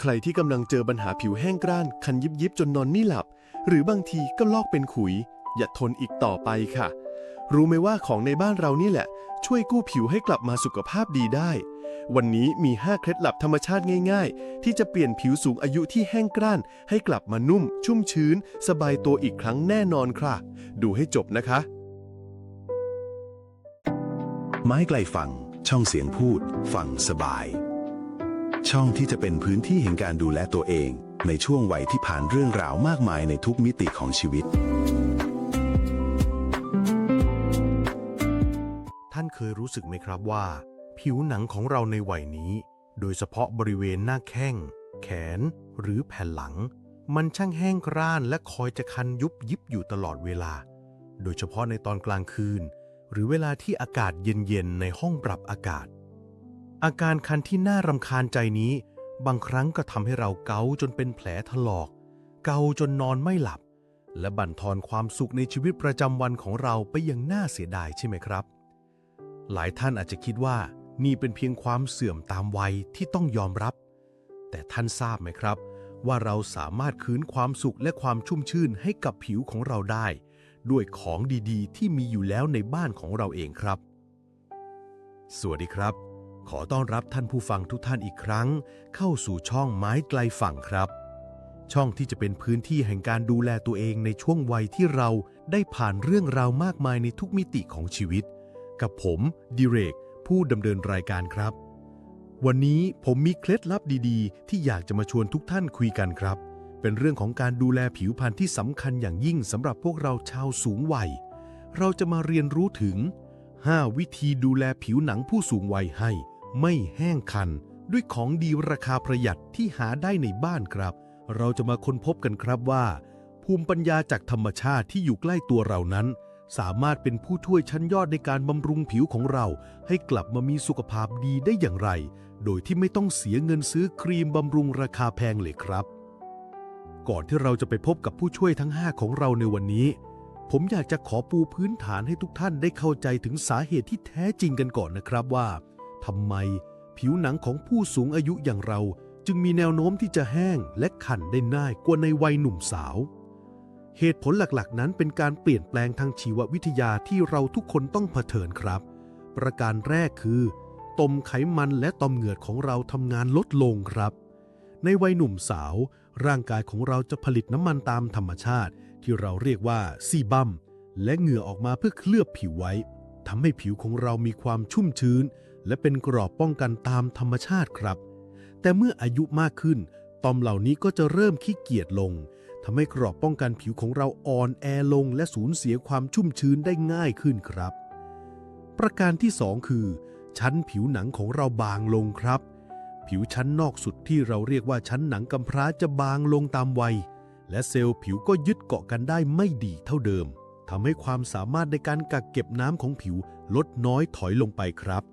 ใครที่กำลังเจอปัญหาผิวแห้งกร้านคันยิบยิบจนนอนไม่หลับ หรือบางทีก็ลอกเป็นขุย อย่าทนอีกต่อไปค่ะ รู้ไหมว่าของในบ้านเรานี่แหละ ช่วยกู้ผิวให้กลับมาสุขภาพดีได้ วันนี้มี 5 เคล็ดลับธรรมชาติง่ายๆ ที่จะเปลี่ยนผิวสูงอายุที่แห้งกร้าน ให้กลับมานุ่ม ชุ่มชื้น สบายตัวอีกครั้งแน่นอนค่ะ ดูให้จบนะคะ ไม้ไกลฝั่งช่องเสียงพูดฝั่งสบาย ช่องที่จะเป็นพื้นที่แห่งการดูแลตัวเอง ในช่วงวัยที่ผ่านเรื่องราวมากมายในทุกมิติของชีวิต ท่านเคยรู้สึกไหมครับว่า ผิวหนังของเราในวัยนี้ โดยเฉพาะบริเวณหน้าแข้ง แขน หรือแผ่นหลัง มันช่างแห้งกร้านและคอยจะคันยุบยิบอยู่ตลอดเวลา โดยเฉพาะในตอนกลางคืน หรือเวลาที่อากาศเย็นๆในห้องปรับอากาศ อาการคันที่น่ารำคาญใจนี้ บางครั้งก็ทำให้เราเกาจนเป็นแผลถลอก เกาจนนอนไม่หลับ และบั่นทอนความสุขในชีวิตประจำวันของเราไปอย่างน่าเสียดายใช่ไหมครับ หลายท่านอาจจะคิดว่านี่เป็นเพียงความเสื่อมตามวัยที่ต้องยอมรับ แต่ท่านทราบไหมครับ ว่าเราสามารถคืนความสุขและความชุ่มชื่นให้กับผิวของเราได้ ด้วยของดีๆ ที่มีอยู่แล้วในบ้านของเราเองครับ สวัสดีครับ ขอต้อนรับท่านผู้ฟังทุกท่านอีกครั้ง เข้าสู่ช่องไม้ไกลฝั่งครับ ช่องที่จะเป็นพื้นที่แห่งการดูแลตัวเองในช่วงวัยที่เราได้ผ่านเรื่องราวมากมายในทุกมิติของชีวิต กับผมดิเรก ผู้ดำเนินรายการครับ วันนี้ผมมีเคล็ดลับดีๆ ที่อยากจะมาชวนทุกท่านคุยกันครับ เป็นเรื่องของการดูแลผิวพรรณที่สำคัญอย่างยิ่งสำหรับพวกเราชาวสูงวัย เราจะมาเรียนรู้ถึง 5 วิธีดูแลผิวหนังผู้สูงวัยให้ ไม่แห้งคัน ด้วยของดีราคาประหยัดที่หาได้ในบ้านครับ เราจะมาค้นพบกันครับว่า ภูมิปัญญาจากธรรมชาติที่อยู่ใกล้ตัวเรานั้น สามารถเป็นผู้ช่วยชั้นยอดในการบำรุงผิวของเรา ให้กลับมามีสุขภาพดีได้อย่างไร โดยที่ไม่ต้องเสียเงินซื้อครีมบำรุงราคาแพงเลยครับ ก่อนที่เราจะไปพบกับผู้ช่วยทั้ง 5 ของเราในวันนี้ผมอยากจะขอปูพื้นฐานให้ทุกท่านได้เข้าใจถึงสาเหตุที่แท้จริงกันก่อนนะครับว่า ทำไม ผิวหนังของผู้สูงอายุอย่างเราจึงมีแนวโน้มที่จะแห้งและขันได้ง่ายกว่าในวัยหนุ่มสาว เหตุผลหลักๆ นั้นเป็นการเปลี่ยนแปลงทางชีววิทยาที่เราทุกคนต้องเผชิญครับ ประการแรกคือต่อมไขมันและต่อมเหงื่อของเราทำงานลดลงครับ ในวัยหนุ่มสาว ร่างกายของเราจะผลิตน้ำมันตามธรรมชาติ ที่เราเรียกว่าซีบัมและเหงื่อออกมาเพื่อเคลือบผิวไว้ทำให้ผิวของเรามีความชุ่มชื้น และเป็นกรอบป้องกันตามธรรมชาติครับ แต่เมื่ออายุมากขึ้น ต่อมเหล่านี้ก็จะเริ่มขี้เกียจลงทำให้กรอบป้องกันผิวของเราอ่อนแอลงและสูญเสียความชุ่มชื้นได้ง่ายขึ้นครับ ประการที่ 2 คือ ชั้นผิวหนังของเราบางลงครับ ผิวชั้นนอกสุดที่เราเรียกว่าชั้นหนังกำพร้าจะบางลงตามวัย และเซลล์ผิวก็ยึดเกาะกันได้ไม่ดีเท่าเดิมทำให้ความสามารถในการกักเก็บน้ำของผิวลดน้อยถอยลงไปครับ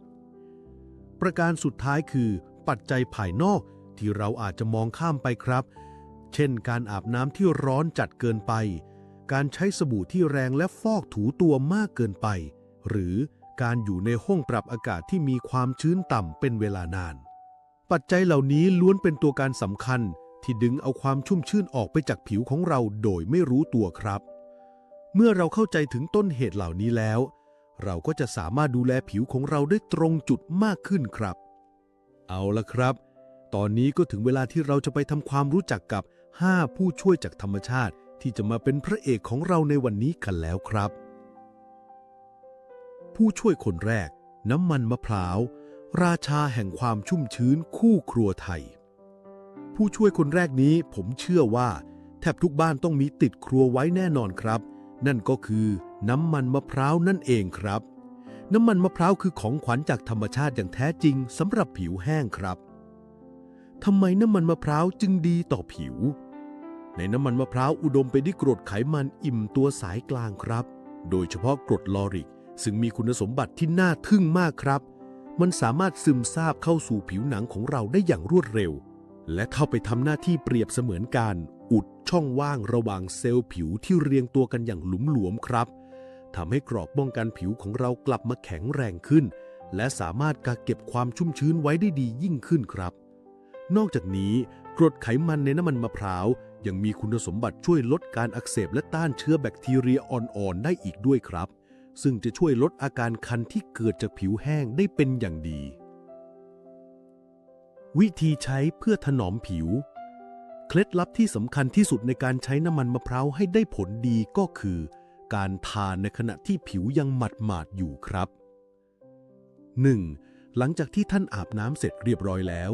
ประการสุดท้ายคือ ปัจจัยภายนอกที่เราอาจจะมองข้ามไปครับ เช่น การอาบน้ำที่ร้อนจัดเกินไป การใช้สบู่ที่แรงและฟอกถูตัวมากเกินไป หรือการอยู่ในห้องปรับอากาศที่มีความชื้นต่ำเป็นเวลานาน ปัจจัยเหล่านี้ล้วนเป็นตัวการสำคัญที่ดึงเอาความชุ่มชื่นออกไปจากผิวของเราโดยไม่รู้ตัวครับ เมื่อเราเข้าใจถึงต้นเหตุเหล่านี้แล้ว เราก็จะสามารถดูแลผิวของเราได้ตรงจุดมากขึ้นครับ เอาละครับ ตอนนี้ก็ถึงเวลาที่เราจะไปทำความรู้จักกับ 5 ผู้ช่วยจากธรรมชาติ ที่จะมาเป็นพระเอกของเราในวันนี้กันแล้วครับ ผู้ช่วยคนแรก น้ำมันมะพร้าว ราชาแห่งความชุ่มชื้นคู่ครัวไทย ผู้ช่วยคนแรกนี้ผมเชื่อว่า แทบทุกบ้านต้องมีติดครัวไว้แน่นอนครับ นั่นก็คือน้ำมันมะพร้าวนั่นเองครับ น้ำมันมะพร้าวคือของขวัญจากธรรมชาติอย่างแท้จริงสำหรับผิวแห้งครับทำไมน้ำมันมะพร้าวจึงดีต่อผิว ในน้ำมันมะพร้าวอุดมไปด้วยกรดไขมันอิ่มตัวสายกลางครับ โดยเฉพาะกรดลอริก ซึ่งมีคุณสมบัติที่น่าทึ่งมากครับ มันสามารถซึมซาบเข้าสู่ผิวหนังของเราได้อย่างรวดเร็ว และเข้าไปทำหน้าที่เปรียบเสมือนการ อุดช่องว่างระหว่างเซลล์ผิวที่เรียงตัวกันอย่างหลุมหลวมครับทำให้กรอบป้องกันผิวของเรากลับมาแข็งแรงขึ้น และสามารถกักเก็บความชุ่มชื้นไว้ได้ดียิ่งขึ้นครับ นอกจากนี้กรดไขมันในน้ำมันมะพร้าว ยังมีคุณสมบัติช่วยลดการอักเสบและต้านเชื้อแบคทีเรียอ่อนๆได้อีกด้วยครับ ซึ่งจะช่วยลดอาการคันที่เกิดจากผิวแห้งได้เป็นอย่างดี วิธีใช้เพื่อถนอมผิว เคล็ดลับที่สำคัญที่สุดในการใช้น้ำมันมะพร้าวให้ได้ผลดีก็คือ การทานในขณะที่ผิวยังหมัดหมาดอยู่ครับ 1. หลังจากที่ท่านอาบน้ำเสร็จเรียบร้อยแล้ว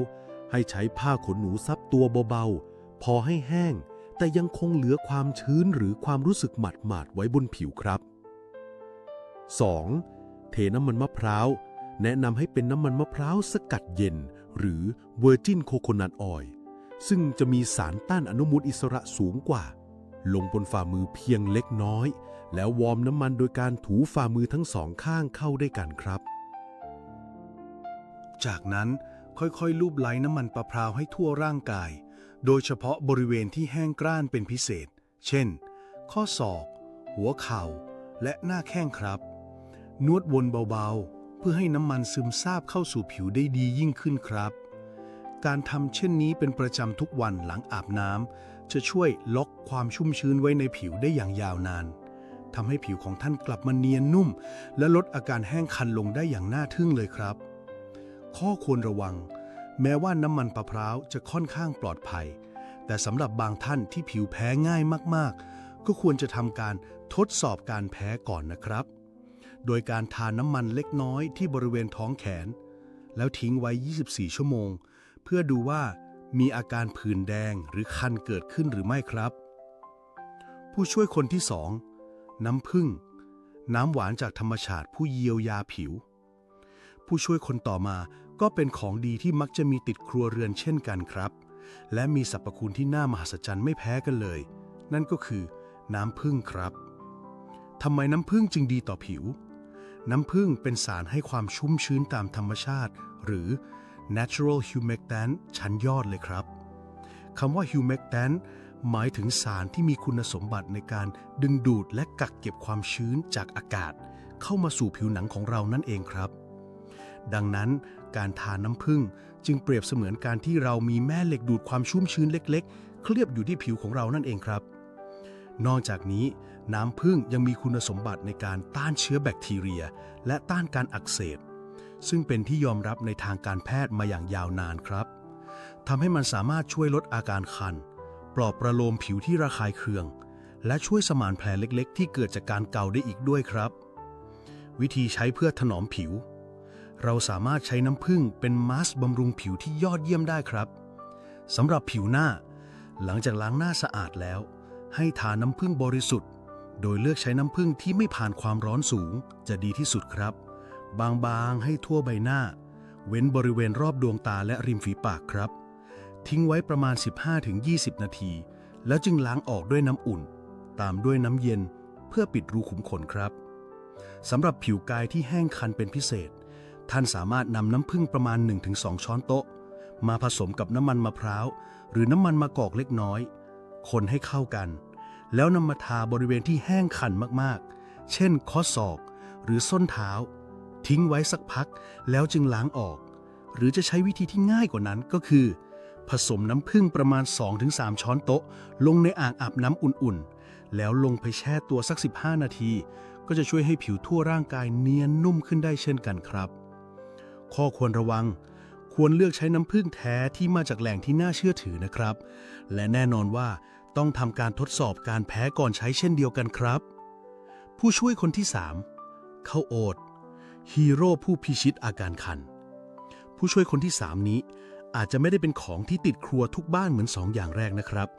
ให้ใช้ผ้าขนหนูซับตัวเบาๆ พอให้แห้ง แต่ยังคงเหลือความชื้นหรือความรู้สึกหมัดหมาดไว้บนผิวครับ 2. เทน้ำมันมะพร้าว แนะนำให้เป็นน้ำมันมะพร้าวสกัดเย็น หรือ Virgin Coconut Oil ซึ่งจะมีสารต้านอนุมูลอิสระสูงกว่า ลงบนฝ่ามือเพียงเล็กน้อย แล้ววอร์มน้ำมันโดยการถูฝ่ามือทั้งสองข้างเข้าด้วยกันครับ จากนั้นค่อยๆ ลูบไล้น้ำมันมะพร้าวให้ทั่วร่างกาย โดยเฉพาะบริเวณที่แห้งกร้านเป็นพิเศษ เช่น ข้อศอก หัวเข่า และหน้าแข้งครับ นวดวนเบาๆ เพื่อให้น้ำมันซึมซาบเข้าสู่ผิวได้ดียิ่งขึ้นครับ การทำเช่นนี้เป็นประจำทุกวันหลังอาบน้ำจะช่วยล็อกความชุ่มชื้นไว้ในผิวได้อย่างยาวนานทำให้ผิวของท่านกลับมาเนียนนุ่ม และลดอาการแห้งคันลงได้อย่างน่าทึ่งเลยครับ ข้อควรระวัง แม้ว่าน้ำมันมะพร้าวจะค่อนข้างปลอดภัย แต่สำหรับบางท่านที่ผิวแพ้ง่ายมากๆ ก็ควรจะทำการทดสอบการแพ้ก่อนนะครับ โดยการทาน้ำมันเล็กน้อยที่บริเวณท้องแขน แล้วทิ้งไว้ 24 ชั่วโมง เพื่อดูว่ามีอาการผื่นแดงหรือคันเกิดขึ้นหรือไม่ครับ ผู้ช่วยคนที่2น้ำผึ้งน้ำหวานจากธรรมชาติผู้เยียวยาผิว ผู้ช่วยคนต่อมาก็เป็นของดีที่มักจะมีติดครัวเรือนเช่นกันครับ และมีสรรพคุณที่น่ามหัศจรรย์ไม่แพ้กันเลย นั่นก็คือ น้ำผึ้งครับทำไมน้ำผึ้งจึงดีต่อผิว น้ำผึ้งเป็นสารให้ความชุ่มชื้นตามธรรมชาติ หรือ natural humectant ชั้นยอดเลยครับคำว่า humectant หมายถึงสารที่มีคุณสมบัติในการดึงดูดและกักเก็บความชื้นจากอากาศ เข้ามาสู่ผิวหนังของเรานั่นเองครับ ดังนั้นการทานน้ำผึ้งจึงเปรียบเสมือนการที่เรามีแม่เหล็กดูดความชุ่มชื้นเล็ก ๆ เคลือบอยู่ที่ผิวของเรานั่นเองครับ นอกจากนี้ น้ำผึ้งยังมีคุณสมบัติในการต้านเชื้อแบคทีเรีย และต้านการอักเสบ ซึ่งเป็นที่ยอมรับในทางการแพทย์มาอย่างยาวนานครับทำให้มันสามารถช่วยลดอาการคัน ปลอบประโลมผิวที่ระคายเคือง และช่วยสมานแผลเล็กๆ ที่เกิดจากการเกาได้อีกด้วยครับ วิธีใช้เพื่อถนอมผิว เราสามารถใช้น้ำผึ้งเป็นมาสก์บำรุงผิวที่ยอดเยี่ยมได้ครับสำหรับผิวหน้า หลังจากล้างหน้าสะอาดแล้ว ให้ทาน้ำผึ้งบริสุทธิ์ โดยเลือกใช้น้ำผึ้งที่ไม่ผ่านความร้อนสูงจะดีที่สุดครับ บางๆ ให้ทั่วใบหน้า เว้นบริเวณรอบดวงตาและริมฝีปากครับ ทิ้งไว้ประมาณ 15-20 นาที แล้วจึงล้างออกด้วยน้ำอุ่น ตามด้วยน้ำเย็นเพื่อปิดรูขุมขนครับสำหรับผิวกายที่แห้งคันเป็นพิเศษ ท่านสามารถนำน้ำผึ้งประมาณ 1-2 ช้อนโต๊ะ มาผสมกับน้ำมันมะพร้าว หรือน้ำมันมะกอกเล็กน้อย คนให้เข้ากัน แล้วนำมาทาบริเวณที่แห้งคันมากๆ เช่นข้อศอก หรือส้นเท้า ทิ้งไว้สักพักแล้วจึงล้างออก หรือจะใช้วิธีที่ง่ายกว่านั้นก็คือ ผสมน้ำผึ้งประมาณ 2-3 ช้อนโต๊ะ ลงในอ่างอาบน้ำอุ่นๆ แล้วลงไปแช่ตัวสัก 15 นาที ก็จะช่วยให้ผิวทั่วร่างกายเนียนนุ่มขึ้นได้เช่นกันครับ ข้อควรระวัง ควรเลือกใช้น้ำผึ้งแท้ที่มาจากแหล่งที่น่าเชื่อถือนะครับ และแน่นอนว่าต้องทำการทดสอบการแพ้ก่อนใช้เช่นเดียวกันครับ ผู้ช่วยคนที่ 3 เข้าโอด ฮีโร่ผู้พิชิตอาการคัน ผู้ช่วยคนที่ 3 นี้ อาจจะไม่ได้เป็นของที่ติดครัวทุกบ้านเหมือน 2 อย่างแรกนะครับ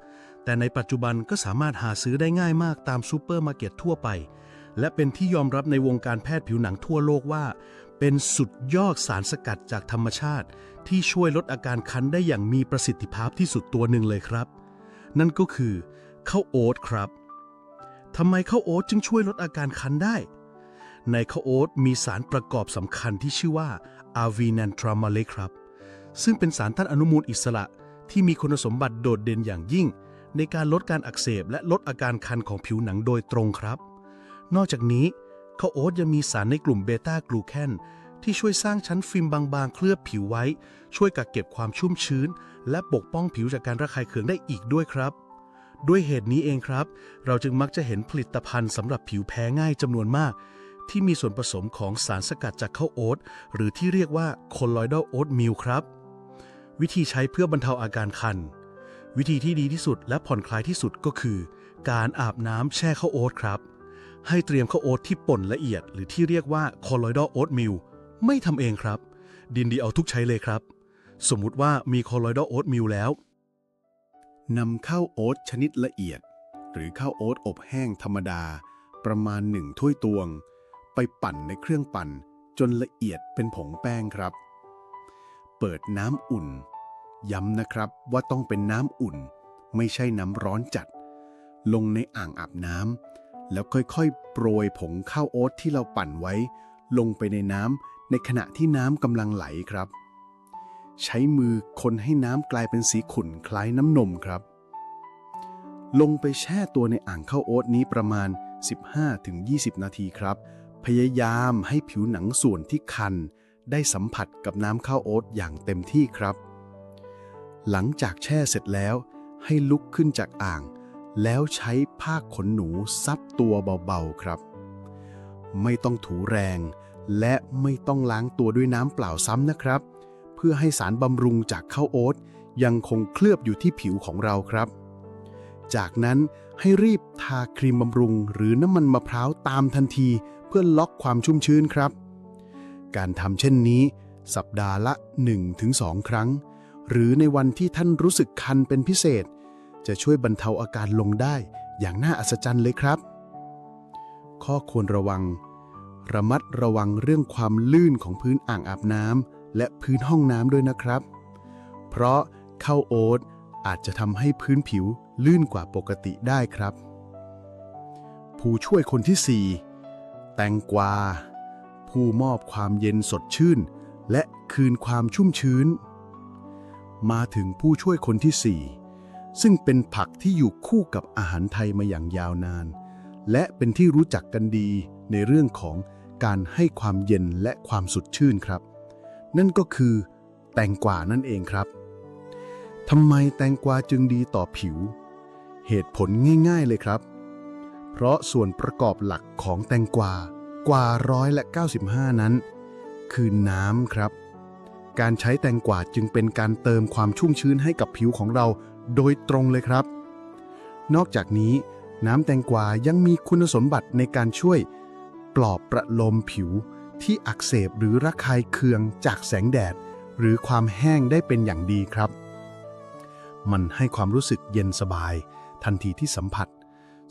แต่ในปัจจุบันก็สามารถหาซื้อได้ง่ายมากตามซูเปอร์มาร์เก็ตทั่วไป และเป็นที่ยอมรับในวงการแพทย์ผิวหนังทั่วโลกว่า เป็นสุดยอดสารสกัดจากธรรมชาติ ที่ช่วยลดอาการคันได้อย่างมีประสิทธิภาพที่สุดตัวหนึ่งเลยครับ นั่นก็คือข้าวโอ๊ตครับทำไมข้าวโอ๊ตจึงช่วยลดอาการคันได้ ในข้าวโอ๊ตมีสารประกอบสำคัญที่ชื่อว่าอาวีนันทรามาเลครับ ซึ่งเป็นสารต้านอนุมูลอิสระที่มีคุณสมบัติโดดเด่นอย่างยิ่ง ในการลดการอักเสบและลดอาการคันของผิวหนังโดยตรงครับ นอกจากนี้ข้าวโอ๊ตยังมีสารในกลุ่มเบต้ากลูแคนที่ช่วยสร้างชั้นฟิล์มบางๆ เคลือบผิวไว้ ช่วยกักเก็บความชุ่มชื้น และปกป้องผิวจากการระคายเคืองได้อีกด้วยครับ ด้วยเหตุนี้เองครับ เราจึงมักจะเห็นผลิตภัณฑ์สำหรับผิวแพ้ง่ายจำนวนมาก ที่มีส่วนผสมของสารสกัดจากข้าวโอ๊ตหรือที่เรียกว่า colloidal oat meal ครับ วิธีใช้เพื่อบรรเทาอาการคัน วิธีที่ดีที่สุดและผ่อนคลายที่สุดก็คือ การอาบน้ำแช่ข้าวโอ๊ตครับ ให้เตรียมข้าวโอ๊ตที่ป่นละเอียด หรือที่เรียกว่า colloidal oat meal ไม่ทำเองครับ ดินดีเอาทุกใช้เลยครับ สมมุติว่ามี colloidal oat meal แล้วนำข้าวโอ๊ตชนิดละเอียด หรือข้าวโอ๊ตอบแห้งธรรมดา ประมาณหนึ่งถ้วยตวง ไปปั่นในเครื่องปั่นจนละเอียดเป็นผงแป้งครับ เปิดน้ำอุ่น ย้ำนะครับว่าต้องเป็นน้ำอุ่น ไม่ใช่น้ำร้อนจัด ลงในอ่างอาบน้ำแล้วค่อยๆ โปรยผงข้าวโอ๊ตที่เราปั่นไว้ ลงไปในน้ำในขณะที่น้ำกำลังไหลครับ ใช้มือคนให้น้ำกลายเป็นสีขุ่นคล้ายน้ำนมครับ ลงไปแช่ตัวในอ่างข้าวโอ๊ตนี้ประมาณ 15-20 นาทีครับ พยายามให้ผิวหนังส่วนที่คัน ได้สัมผัสกับน้ำข้าวโอ๊ตอย่างเต็มที่ครับ หลังจากแช่เสร็จแล้ว ให้ลุกขึ้นจากอ่าง แล้วใช้ผ้าขนหนูซับตัวเบาๆครับ ไม่ต้องถูแรง และไม่ต้องล้างตัวด้วยน้ำเปล่าซ้ำนะครับ เพื่อให้สารบำรุงจากข้าวโอ๊ตยังคงเคลือบอยู่ที่ผิวของเราครับ จากนั้นให้รีบทาครีมบำรุงหรือน้ำมันมะพร้าวตามทันที เพื่อล็อกความชุ่มชื้นครับ การทำเช่นนี้ สัปดาห์ละ 1-2 ครั้ง หรือในวันที่ท่านรู้สึกคันเป็นพิเศษ จะช่วยบรรเทาอาการลงได้อย่างน่าอัศจรรย์เลยครับ ข้อควรระวัง ระมัดระวังเรื่องความลื่นของพื้นอ่างอาบน้ำและพื้นห้องน้ำด้วยนะครับ เพราะข้าวโอ๊ตอาจจะทำให้พื้นผิวลื่นกว่าปกติได้ครับ ผู้ช่วยคนที่4แตงกวา ผู้มอบความเย็นสดชื่น และคืนความชุ่มชื้น มาถึงผู้ช่วยคนที่4ซึ่งเป็นผักที่อยู่คู่กับอาหารไทยมาอย่างยาวนาน และเป็นที่รู้จักกันดีในเรื่องของการให้ความเย็นและความสดชื่นครับ นั่นก็คือแตงกวานั่นเองครับทำไมแตงกวาจึงดีต่อผิว เหตุผลง่าย ๆเลยครับ เพราะส่วนประกอบหลักของแตงกวากว่าร้อยละ95 นั้น คือน้ำครับ การใช้แตงกวาจึงเป็นการเติมความชุ่มชื้นให้กับผิวของเราโดยตรงเลยครับ นอกจากนี้ น้ำแตงกวายังมีคุณสมบัติในการช่วย ปลอบประโลมผิวที่อักเสบหรือระคายเคืองจากแสงแดด หรือความแห้งได้เป็นอย่างดีครับ มันให้ความรู้สึกเย็นสบาย ทันทีที่สัมผัส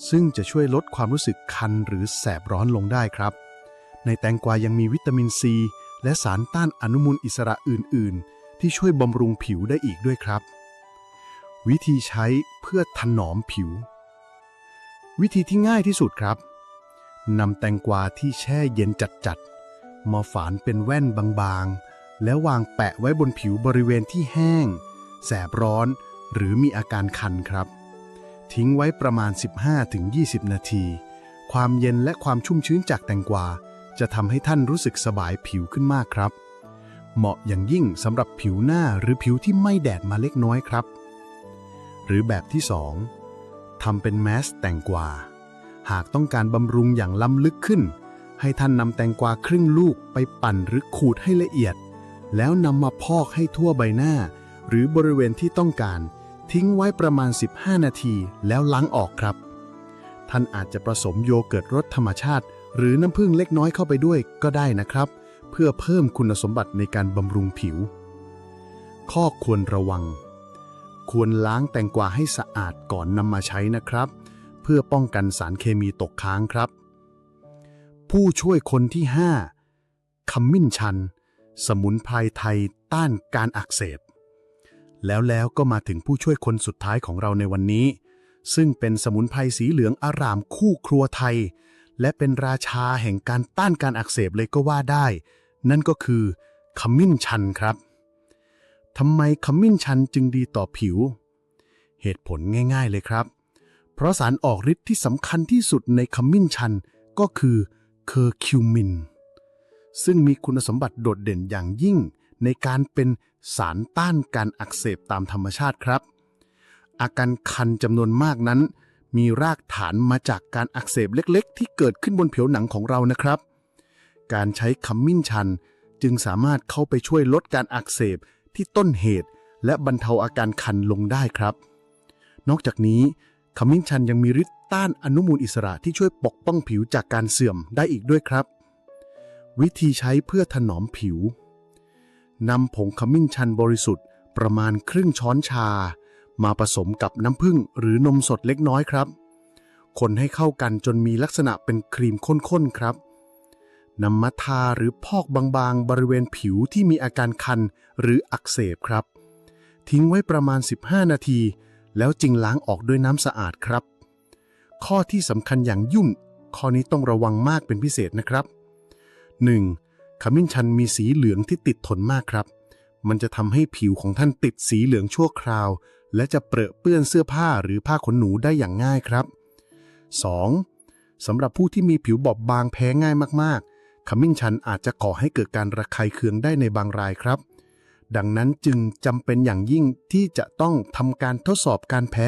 ซึ่งจะช่วยลดความรู้สึกคันหรือแสบร้อนลงได้ครับ ในแตงกวายังมีวิตามินซี และสารต้านอนุมูลอิสระอื่น ๆ ที่ช่วยบำรุงผิวได้อีกด้วยครับ วิธีใช้เพื่อถนอมผิว วิธีที่ง่ายที่สุดครับนำแตงกวาที่แช่เย็นจัดๆมาฝานเป็นแว่นบางๆ แล้ววางแปะไว้บนผิวบริเวณที่แห้ง แสบร้อน หรือมีอาการคันครับ ทิ้งไว้ประมาณ 15-20 นาที ความเย็นและความชุ่มชื้นจากแตงกวา จะทำให้ท่านรู้สึกสบายผิวขึ้นมากครับ เหมาะอย่างยิ่งสำหรับผิวหน้าหรือผิวที่ไม่แดดมาเล็กน้อยครับ หรือแบบที่ 2ทำเป็นแมสแตงกวา หากต้องการบำรุงอย่างล้ำลึกขึ้น ให้ท่านนำแตงกวาครึ่งลูกไปปั่นหรือขูดให้ละเอียด แล้วนำมาพอกให้ทั่วใบหน้า หรือบริเวณที่ต้องการ ทิ้งไว้ประมาณ 15 นาทีแล้วล้างออกครับ ท่านอาจจะผสมโยเกิร์ตรสธรรมชาติ หรือน้ำผึ้งเล็กน้อยเข้าไปด้วยก็ได้นะครับ เพื่อเพิ่มคุณสมบัติในการบำรุงผิว ข้อควรระวัง ควรล้างแตงกวาให้สะอาดก่อนนำมาใช้นะครับ เพื่อป้องกันสารเคมีตกค้างครับ ผู้ช่วยคนที่ 5ขมิ้นชัน สมุนไพรไทยต้านการอักเสบ แล้วแล้วก็มาถึงผู้ช่วยคนสุดท้ายของเราในวันนี้ ซึ่งเป็นสมุนไพรสีเหลืองอารามคู่ครัวไทย และเป็นราชาแห่งการต้านการอักเสบเลยก็ว่าได้ นั่นก็คือขมิ้นชันครับทำไมขมิ้นชันจึงดีต่อผิว เหตุผลง่าย ๆเลยครับ เพราะสารออกฤทธิ์ที่สำคัญที่สุดในขมิ้นชันก็คือเคอร์คิวมินซึ่งมีคุณสมบัติโดดเด่นอย่างยิ่งในการเป็น สารต้านการอักเสบตามธรรมชาติครับ อาการคันจำนวนมากนั้น มีรากฐานมาจากการอักเสบเล็กๆ ที่เกิดขึ้นบนผิวหนังของเรานะครับ การใช้ขมิ้นชันจึงสามารถเข้าไปช่วยลดการอักเสบที่ต้นเหตุ และบรรเทาอาการคันลงได้ครับ นอกจากนี้ขมิ้นชันยังมีฤทธิ์ต้านอนุมูลอิสระที่ช่วยปกป้องผิวจากการเสื่อมได้อีกด้วยครับ วิธีใช้เพื่อถนอมผิว นำผงขมิ้นชันบริสุทธิ์ประมาณครึ่งช้อนชา มาผสมกับน้ำผึ้งหรือนมสดเล็กน้อยครับ คนให้เข้ากันจนมีลักษณะเป็นครีมข้นๆครับนำมาทาหรือพอกบางๆ บริเวณผิวที่มีอาการคันหรืออักเสบครับ ทิ้งไว้ประมาณ 15 นาที แล้วจึงล้างออกด้วยน้ำสะอาดครับ ข้อที่สำคัญอย่างยุ่น ข้อนี้ต้องระวังมากเป็นพิเศษนะครับ 1. ขมิ้นชันมีสีเหลืองที่ติดทนมากครับ มันจะทำให้ผิวของท่านติดสีเหลืองชั่วคราว และจะเปรอะเปื้อนเสื้อผ้าหรือผ้าขนหนูได้อย่างง่ายครับ 2. สำหรับผู้ที่มีผิวบอบบางแพ้ง่ายมากๆ ขมิ้นชันอาจจะก่อให้เกิดการระคายเคืองได้ในบางรายครับ ดังนั้นจึงจำเป็นอย่างยิ่งที่จะต้องทำการทดสอบการแพ้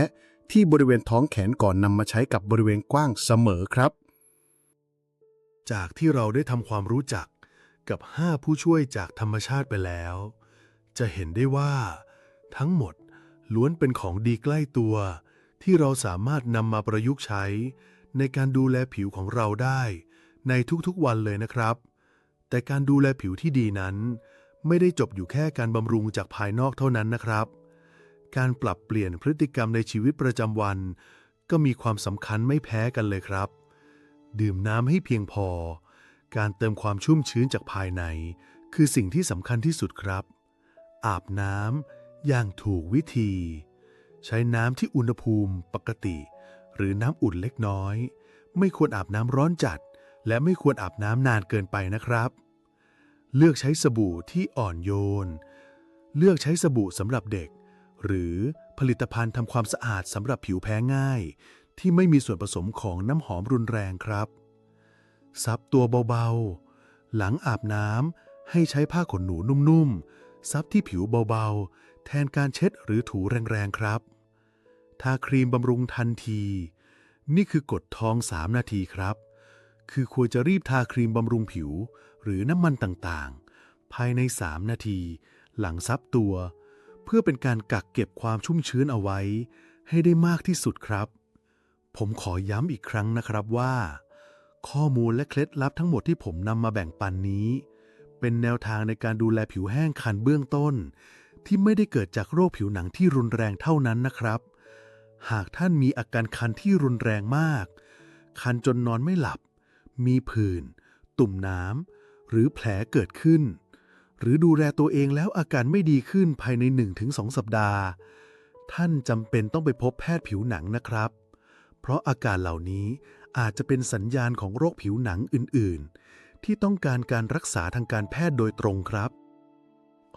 ที่บริเวณท้องแขนก่อนนำมาใช้กับบริเวณกว้างเสมอครับ จากที่เราได้ทำความรู้จัก กับ 5 ผู้ช่วยจากธรรมชาติไปแล้ว จะเห็นได้ว่า ทั้งหมดล้วนเป็นของดีใกล้ตัว ที่เราสามารถนำมาประยุกต์ใช้ ในการดูแลผิวของเราได้ ในทุกๆวันเลยนะครับ แต่การดูแลผิวที่ดีนั้น ไม่ได้จบอยู่แค่การบำรุงจากภายนอกเท่านั้นนะครับ การปรับเปลี่ยนพฤติกรรมในชีวิตประจำวัน ก็มีความสำคัญไม่แพ้กันเลยครับ ดื่มน้ำให้เพียงพอ การเติมความชุ่มชื้นจากภายใน คือสิ่งที่สำคัญที่สุดครับ อาบน้ำอย่างถูกวิธี ใช้น้ำที่อุณหภูมิปกติ หรือน้ำอุ่นเล็กน้อย ไม่ควรอาบน้ำร้อนจัด และไม่ควรอาบน้ำนานเกินไปนะครับ เลือกใช้สบู่ที่อ่อนโยน เลือกใช้สบู่สำหรับเด็ก หรือผลิตภัณฑ์ทำความสะอาดสำหรับผิวแพ้ง่าย ที่ไม่มีส่วนผสมของน้ำหอมรุนแรงครับ ซับตัวเบาๆ หลังอาบน้ำให้ใช้ผ้าขนหนูนุ่มๆ ซับที่ผิวเบาๆ แทนการเช็ดหรือถูแรงๆ ครับ ทาครีมบำรุงทันที นี่คือกฎทอง 3 นาทีครับ คือควรจะรีบทาครีมบำรุงผิว หรือน้ำมันต่างๆ ภายใน 3 นาที หลังซับตัว เพื่อเป็นการกักเก็บความชุ่มชื้นเอาไว้ ให้ได้มากที่สุดครับ ผมขอย้ำอีกครั้งนะครับว่า ข้อมูลและเคล็ดลับทั้งหมดที่ผมนำมาแบ่งปันนี้ เป็นแนวทางในการดูแลผิวแห้งคันเบื้องต้น ที่ไม่ได้เกิดจากโรคผิวหนังที่รุนแรงเท่านั้นนะครับ หากท่านมีอาการคันที่รุนแรงมาก คันจนนอนไม่หลับ มีผื่น ตุ่มน้ำหรือแผลเกิดขึ้น หรือดูแลตัวเองแล้วอาการไม่ดีขึ้นภายใน 1-2 สัปดาห์ ท่านจำเป็นต้องไปพบแพทย์ผิวหนังนะครับ เพราะอาการเหล่านี้ อาจจะเป็นสัญญาณของโรคผิวหนังอื่น ๆ ที่ต้องการการรักษาทางการแพทย์โดยตรงครับ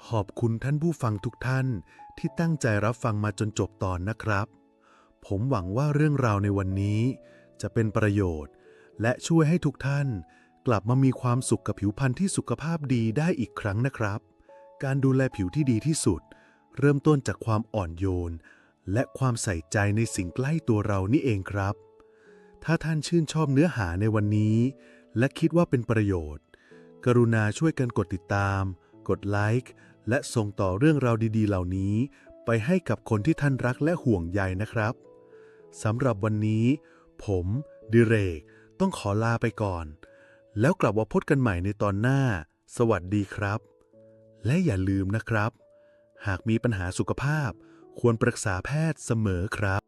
ขอบคุณท่านผู้ฟังทุกท่านที่ตั้งใจรับฟังมาจนจบตอนนะครับ ผมหวังว่าเรื่องราวในวันนี้ จะเป็นประโยชน์ และช่วยให้ทุกท่าน กลับมามีความสุขกับผิวพรรณที่สุขภาพดีได้อีกครั้งนะครับ การดูแลผิวที่ดีที่สุด เริ่มต้นจากความอ่อนโยน และความใส่ใจในสิ่งใกล้ตัวเรานี่เองครับ ถ้าท่านชื่นชอบเนื้อหาในวันนี้ และคิดว่าเป็นประโยชน์ กรุณาช่วยกันกดติดตาม กดไลค์และส่งต่อเรื่องราวดีๆ เหล่านี้ ไปให้กับคนที่ท่านรักและห่วงใยนะครับสำหรับวันนี้ ผมดิเรก ต้องขอลาไปก่อน แล้วกลับมาพบกันใหม่ในตอนหน้า สวัสดีครับ และอย่าลืมนะครับ หากมีปัญหาสุขภาพ ควรปรึกษาแพทย์เสมอครับ